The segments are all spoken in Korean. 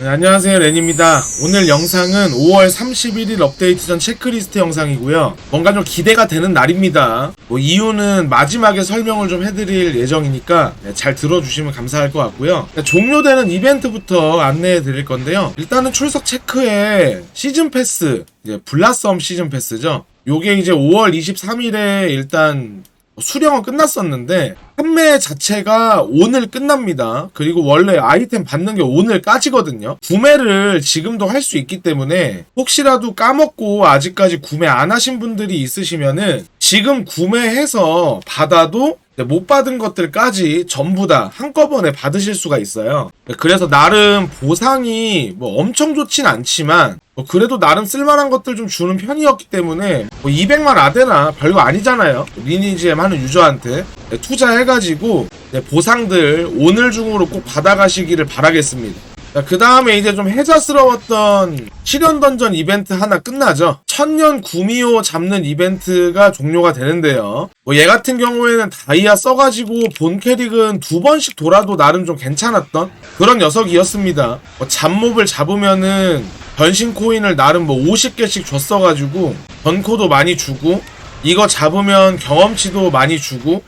네, 안녕하세요. 렌입니다. 오늘 영상은 5월 31일 업데이트 전 체크리스트 영상이고요. 뭔가 좀 기대가 되는 날입니다. 뭐 이유는 마지막에 설명을 좀 해드릴 예정이니까 네, 잘 들어주시면 감사할 것 같고요. 네, 종료되는 이벤트부터 안내해 드릴 건데요. 일단은 출석 체크에 시즌 패스 이제 블라썸 시즌 패스죠. 요게 이제 5월 23일에 일단 수령은 끝났었는데 판매 자체가 오늘 끝납니다. 그리고 원래 아이템 받는 게 오늘까지거든요. 구매를 지금도 할 수 있기 때문에 혹시라도 까먹고 아직까지 구매 안 하신 분들이 있으시면은 지금 구매해서 받아도 못 받은 것들까지 전부 다 한꺼번에 받으실 수가 있어요. 그래서 나름 보상이 뭐 엄청 좋진 않지만 뭐 그래도 나름 쓸만한 것들 좀 주는 편이었기 때문에 뭐 200만 아데나 별거 아니잖아요. 리니지엠 하는 유저한테 투자해가지고 네, 보상들 오늘 중으로 꼭 받아가시기를 바라겠습니다. 그 다음에 이제 좀 해자스러웠던 실현 던전 이벤트 하나 끝나죠. 천년 구미호 잡는 이벤트가 종료가 되는데요. 뭐 얘 같은 경우에는 다이아 써가지고 본 캐릭은 두 번씩 돌아도 나름 좀 괜찮았던 그런 녀석이었습니다. 뭐 잡몹을 잡으면은 변신 코인을 나름 뭐 50개씩 줬어가지고 전코도 많이 주고 이거 잡으면 경험치도 많이 주고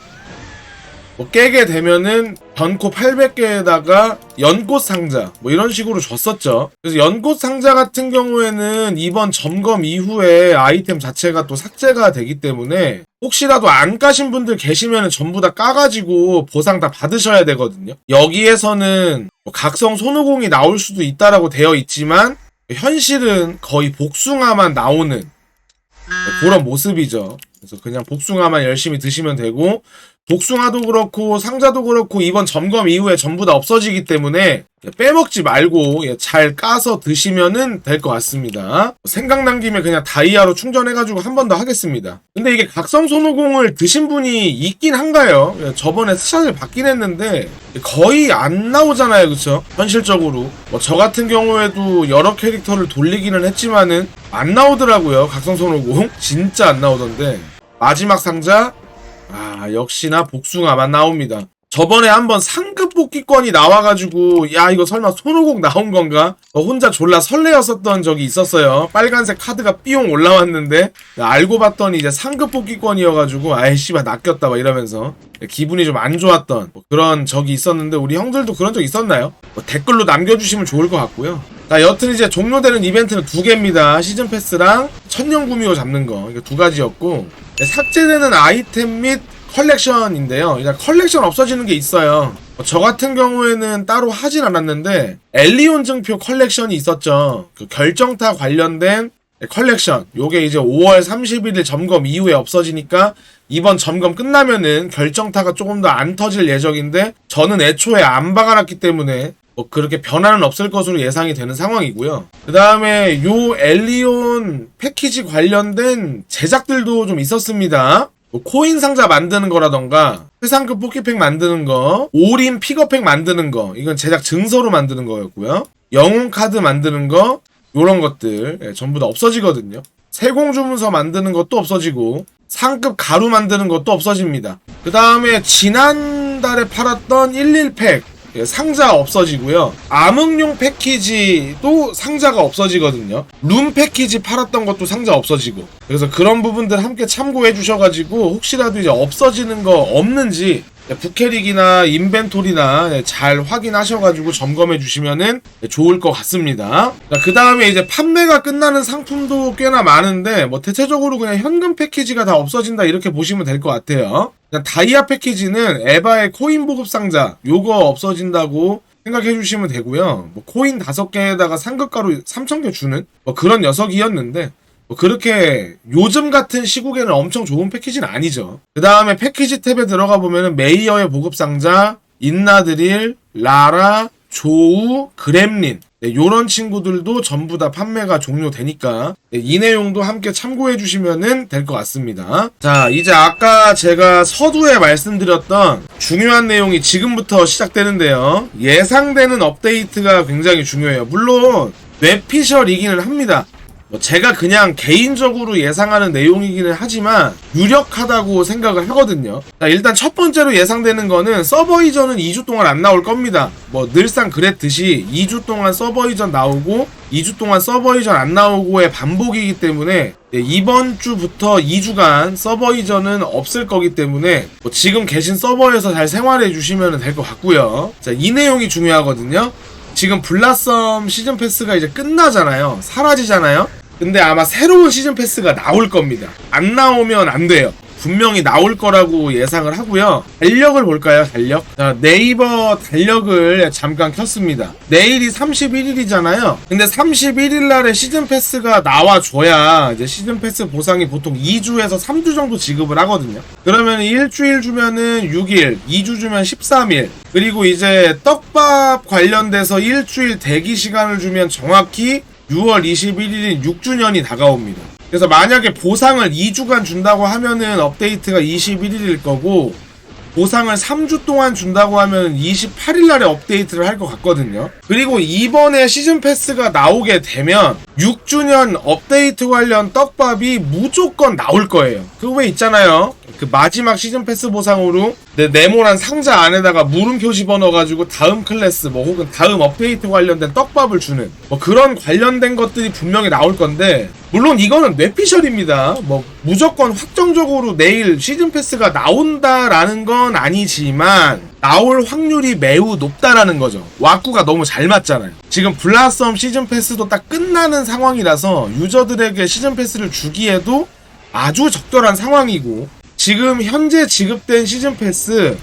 뭐 깨게 되면은 변코 800개에다가 연꽃 상자 뭐 이런 식으로 줬었죠. 그래서 연꽃 상자 같은 경우에는 이번 점검 이후에 아이템 자체가 또 삭제가 되기 때문에 혹시라도 안 까신 분들 계시면 전부 다 까가지고 보상 다 받으셔야 되거든요. 여기에서는 뭐 각성 손오공이 나올 수도 있다라고 되어 있지만 현실은 거의 복숭아만 나오는 그런 모습이죠. 그래서 그냥 복숭아만 열심히 드시면 되고 복숭아도 그렇고 상자도 그렇고 이번 점검 이후에 전부 다 없어지기 때문에 빼먹지 말고 예, 잘 까서 드시면은 될 것 같습니다. 생각난 김에 그냥 다이아로 충전해가지고 한 번 더 하겠습니다. 근데 이게 각성 손오공을 드신 분이 있긴 한가요? 예, 저번에 스샷을 받긴 했는데 거의 안 나오잖아요, 그쵸? 현실적으로. 뭐 저 같은 경우에도 여러 캐릭터를 돌리기는 했지만은 안 나오더라고요, 각성 손오공. 진짜 안 나오던데. 마지막 상자 아 역시나 복숭아만 나옵니다. 저번에 한번 상급 뽑기권이 나와가지고 야 이거 설마 손오공 나온 건가? 어, 혼자 졸라 설레었었던 적이 있었어요. 빨간색 카드가 삐용 올라왔는데 알고 봤더니 이제 상급 뽑기권이어가지고 아이 씨발 낚였다 막 이러면서 기분이 좀 안 좋았던 뭐 그런 적이 있었는데 우리 형들도 그런 적 있었나요? 뭐 댓글로 남겨주시면 좋을 것 같고요. 자 여튼 이제 종료되는 이벤트는 두 개입니다. 시즌 패스랑 천년 구미호 잡는 거 이게 두 가지였고 삭제되는 아이템 및 컬렉션인데요. 일단 컬렉션 없어지는 게 있어요. 저 같은 경우에는 따로 하진 않았는데 엘리온 증표 컬렉션이 있었죠. 그 결정타 관련된 컬렉션. 요게 이제 5월 31일 점검 이후에 없어지니까 이번 점검 끝나면은 결정타가 조금 더 안 터질 예정인데 저는 애초에 안 박아놨기 때문에 뭐 그렇게 변화는 없을 것으로 예상이 되는 상황이고요. 그 다음에 요 엘리온 패키지 관련된 제작들도 좀 있었습니다. 뭐 코인 상자 만드는 거라던가 최상급 뽑기팩 만드는 거, 올인 픽업팩 만드는 거, 이건 제작 증서로 만드는 거였고요. 영웅 카드 만드는 거, 요런 것들 예, 전부 다 없어지거든요. 세공 주문서 만드는 것도 없어지고 상급 가루 만드는 것도 없어집니다. 그 다음에 지난달에 팔았던 11팩 예, 상자 없어지고요. 암흑용 패키지도 상자가 없어지거든요. 룸 패키지 팔았던 것도 상자 없어지고. 그래서 그런 부분들 함께 참고해 주셔가지고 혹시라도 이제 없어지는 거 없는지 예, 부캐릭이나 인벤토리나 예, 잘 확인하셔가지고 점검해 주시면은 좋을 것 같습니다. 그 다음에 이제 판매가 끝나는 상품도 꽤나 많은데 뭐 대체적으로 그냥 현금 패키지가 다 없어진다 이렇게 보시면 될 것 같아요. 다이아 패키지는 에바의 코인 보급 상자 요거 없어진다고 생각해 주시면 되고요. 뭐 코인 다섯 개에다가 상급가루 3,000개 주는 뭐 그런 녀석이었는데 뭐 그렇게 요즘 같은 시국에는 엄청 좋은 패키지는 아니죠. 그 다음에 패키지 탭에 들어가 보면은 메이어의 보급 상자, 인나드릴, 라라, 조우, 그렘린 네, 요런 친구들도 전부 다 판매가 종료되니까 네, 이 내용도 함께 참고해 주시면 될 것 같습니다. 자 이제 아까 제가 서두에 말씀드렸던 중요한 내용이 지금부터 시작되는데요. 예상되는 업데이트가 굉장히 중요해요. 물론 웹피셜이기는 합니다. 뭐 제가 그냥 개인적으로 예상하는 내용이기는 하지만 유력하다고 생각을 하거든요. 자, 일단 첫 번째로 예상되는 거는 서버 이전은 2주 동안 안 나올 겁니다. 뭐 늘상 그랬듯이 2주 동안 서버 이전 나오고 2주 동안 서버 이전 안 나오고의 반복이기 때문에 네, 이번 주부터 2주간 서버 이전은 없을 거기 때문에 뭐 지금 계신 서버에서 잘 생활해 주시면 될 것 같고요. 자, 이 내용이 중요하거든요. 지금 블라썸 시즌 패스가 이제 끝나잖아요. 사라지잖아요. 근데 아마 새로운 시즌 패스가 나올 겁니다. 안 나오면 안 돼요. 분명히 나올 거라고 예상을 하고요. 달력을 볼까요? 달력. 자, 네이버 달력을 잠깐 켰습니다. 내일이 31일이잖아요. 근데 31일 날에 시즌 패스가 나와줘야 이제 시즌 패스 보상이 보통 2주에서 3주 정도 지급을 하거든요. 그러면 일주일 주면은 6일, 2주 주면 13일, 그리고 이제 떡밥 관련돼서 일주일 대기 시간을 주면 정확히 6월 21일인 6주년이 다가옵니다. 그래서 만약에 보상을 2주간 준다고 하면은 업데이트가 21일일 거고 보상을 3주 동안 준다고 하면 28일 날에 업데이트를 할 것 같거든요. 그리고 이번에 시즌 패스가 나오게 되면 6주년 업데이트 관련 떡밥이 무조건 나올 거예요. 그거 왜 있잖아요. 그 마지막 시즌 패스 보상으로 내 네모난 상자 안에다가 물음표 집어넣어가지고 다음 클래스 뭐 혹은 다음 업데이트 관련된 떡밥을 주는 뭐 그런 관련된 것들이 분명히 나올 건데 물론 이거는 뇌피셜입니다. 뭐 무조건 확정적으로 내일 시즌 패스가 나온다라는 건 아니지만 나올 확률이 매우 높다라는 거죠. 와꾸가 너무 잘 맞잖아요. 지금 블라썸 시즌 패스도 딱 끝나는 상황이라서 유저들에게 시즌 패스를 주기에도 아주 적절한 상황이고 지금 현재 지급된 시즌 패스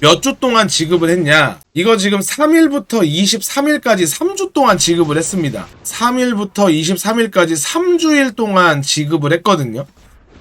몇 주 동안 지급을 했냐? 이거 지금 3일부터 23일까지 3주 동안 지급을 했습니다. 3일부터 23일까지 3주일 동안 지급을 했거든요.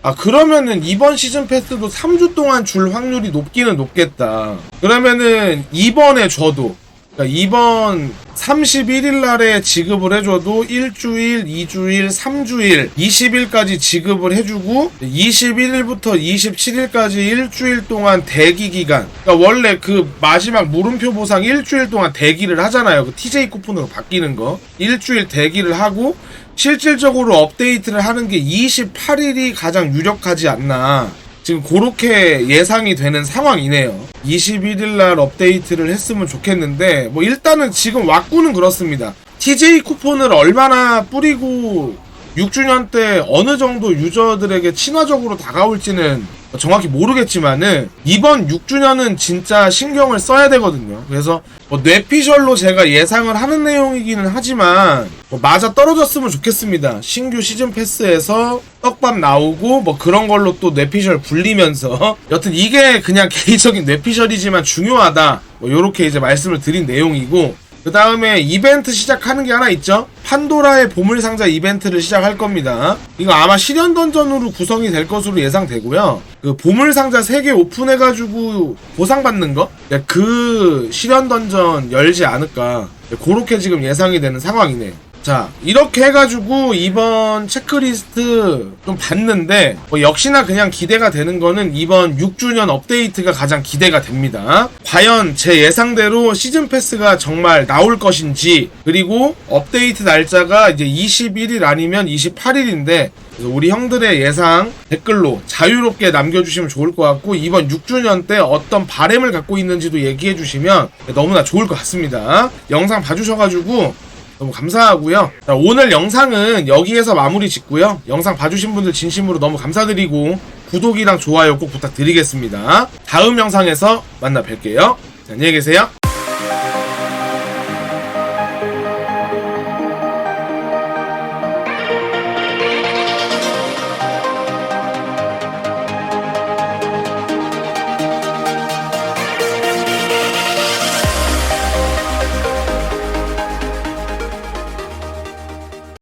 아, 그러면은 이번 시즌 패스도 3주 동안 줄 확률이 높기는 높겠다. 그러면은 이번에 줘도 그러니까 이번 31일 날에 지급을 해줘도 1주일, 2주일, 3주일, 20일까지 지급을 해주고 21일부터 27일까지 일주일 동안 대기 기간. 그러니까 원래 그 마지막 물음표 보상 일주일 동안 대기를 하잖아요. 그 TJ 쿠폰으로 바뀌는 거. 일주일 대기를 하고 실질적으로 업데이트를 하는 게 28일이 가장 유력하지 않나. 지금 그렇게 예상이 되는 상황이네요. 21일 날 업데이트를 했으면 좋겠는데 뭐 일단은 지금 왁구는 그렇습니다. TJ 쿠폰을 얼마나 뿌리고 6주년 때 어느 정도 유저들에게 친화적으로 다가올지는 정확히 모르겠지만은 이번 6주년은 진짜 신경을 써야 되거든요. 그래서 뭐 뇌피셜로 제가 예상을 하는 내용이기는 하지만 뭐 맞아 떨어졌으면 좋겠습니다. 신규 시즌 패스에서 떡밥 나오고 뭐 그런 걸로 또 뇌피셜 불리면서 여튼 이게 그냥 개인적인 뇌피셜이지만 중요하다. 뭐 요렇게 이제 말씀을 드린 내용이고 그 다음에 이벤트 시작하는 게 하나 있죠. 판도라의 보물상자 이벤트를 시작할 겁니다. 이거 아마 실현 던전으로 구성이 될 것으로 예상되고요. 그 보물상자 3개 오픈해가지고 보상받는 거? 네, 그 실현 던전 열지 않을까. 네, 그렇게 지금 예상이 되는 상황이네요. 자, 이렇게 해가지고 이번 체크리스트 좀 봤는데, 뭐 역시나 그냥 기대가 되는 거는 이번 6주년 업데이트가 가장 기대가 됩니다. 과연 제 예상대로 시즌 패스가 정말 나올 것인지, 그리고 업데이트 날짜가 이제 21일 아니면 28일인데, 그래서 우리 형들의 예상 댓글로 자유롭게 남겨주시면 좋을 것 같고 이번 6주년 때 어떤 바램을 갖고 있는지도 얘기해 주시면 너무나 좋을 것 같습니다. 영상 봐주셔가지고 너무 감사하고요. 자, 오늘 영상은 여기에서 마무리 짓고요. 영상 봐주신 분들 진심으로 너무 감사드리고 구독이랑 좋아요 꼭 부탁드리겠습니다. 다음 영상에서 만나 뵐게요. 자, 안녕히 계세요.